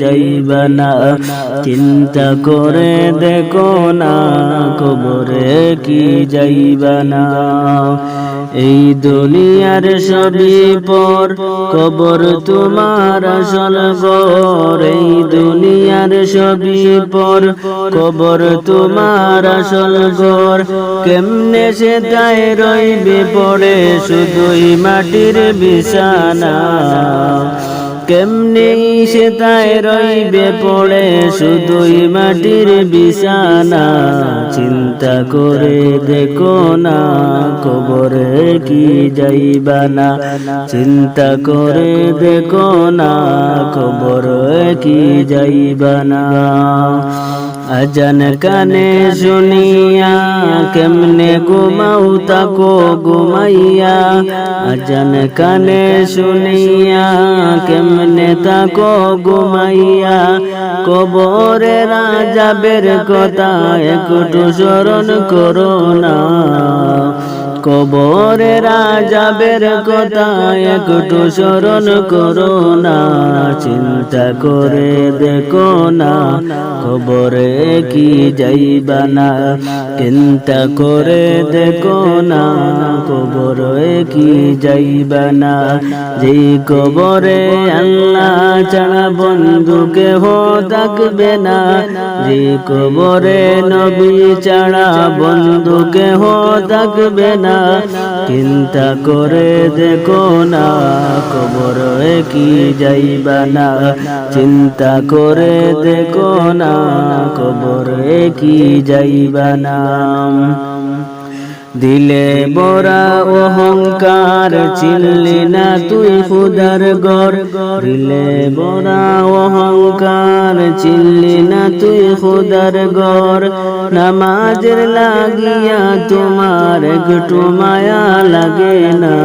যাইবা না চিন্তা করে দেখো না, কবরে কি যাইবা না এই দুনিয়ার সবই পর কবর তোমার আসল গর এই দুনিয়ার সবই পর কবর তোমার আসল গর কেমনে সে তাই রইবে পড়ে শুধুই মাটির বিছানা। কেমনে সে তাই রইবে পড়ে শুধুই মাটির বিছানা। চিন্তা করে দেখো না, কবরে কি যাইবা না। চিন্তা করে দেখো না, কবরে কি যাইবা না। আজান কানে শুনিয়া কেমনে ঘুমাও তাকো ঘুমাইয়া আজান কানে শুনিয়া কেমনে তাকো ঘুমাইয়া কবরে রাজাবের কথা একটু স্মরণ করো না কবরে রাজাবের কথা একটু স্মরণ করো না, চিন্তা করে দেখো না, কবরে কি যাইবা না, চিন্তা করে দেখো না, কবরে কি যাইবা না যেই কবরে আল্লাহ ছাড়া বন্ধু কেহ থাকবে না, যে কবরে নবী ছাড়া বন্ধু কেহ থাকবে না। চিন্তা করে দেখো না, কবর কি যাইবা না। চিন্তা করে দেখো না, কবর কি যাইবা না। দিলে বরা অহংকার চিনলি না তুই, খুদার গর দিলে বরা অহংকার চিনলি না তুই, খুদার গর নামাজের লাগিয়া তোমার একটু মায়া লাগে না।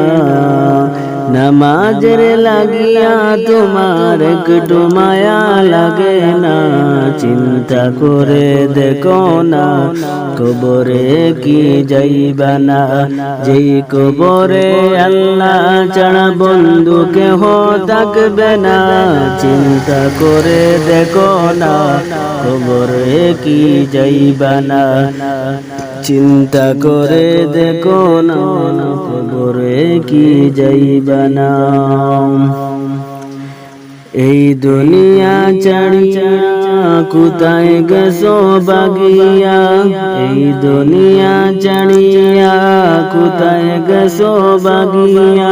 নামাজের লাগিয়া তোমার একটু মায়া লাগে না চিন্তা করে দেখো না কবরে কি যাইবা না যেই কবরে আল্লাহ ছাড়া বন্ধু কেহ থাকবে না চিন্তা করে দেখো না কবরে কি যাইবা না চিন্তা করে দেখো না, কবরে কি যাইবা না। এই দুনিয়া চাড়িয়া কোথায় গেছো বাগিয়া? এই দুনিয়া চাড়িয়া কোথায় গেছো বাগিয়া?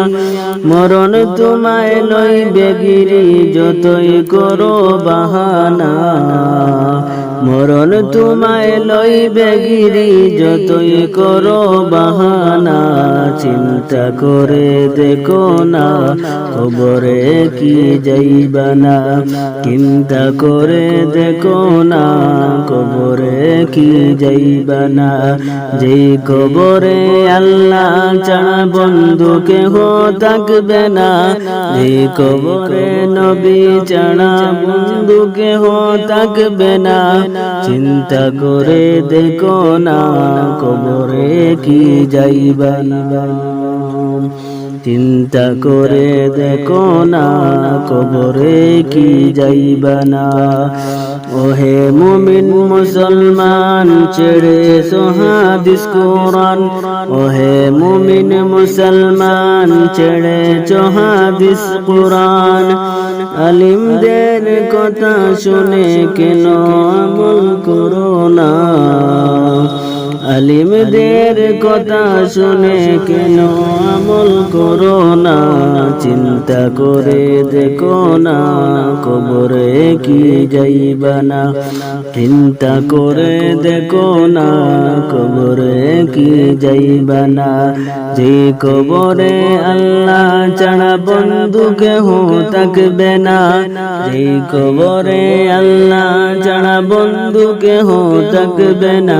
মরণ তোমায় লই বেগিরি যতই করো বাহানা। মরণ তোমায় লই বেগিরি যতই করো বাহানা, চিন্তা করে দেখো না, খবরে কি যাইবা না, চিন্তা করে দেখো না কবরে কি যাইবা না, যেই কবরে আল্লাহ ছাড়া বন্ধু কেহ থাকবে না, যেই কবরে নবী ছাড়া বন্ধু কেহ থাকবে না চিন্তা করে দেখো না কবরে কি যাইবা না চিন্তা করে দেখো না, কবরে কি যাইবা না। ওহে মুমিন, মুসলমান, ছেড়ে সোহাদিস কোরআন। ওহে মুমিন, মুসলমান, ছেড়ে সোহাদিস কোরআন। আলিমদের কথা শুনে কেন আমল করো না? আলিমদের কথা শুনে কেন আমল করো না? চিন্তা করে দেখো না কবরে কি যাইবা না? চিন্তা করে দেখো না কবরে কি যাইবা না? যে কবরে আল্লাহ ছাড়া বন্ধু কেহ থাকবে না। যে কবরে আল্লাহ ছাড়া বন্ধু কেহ থাকবে না।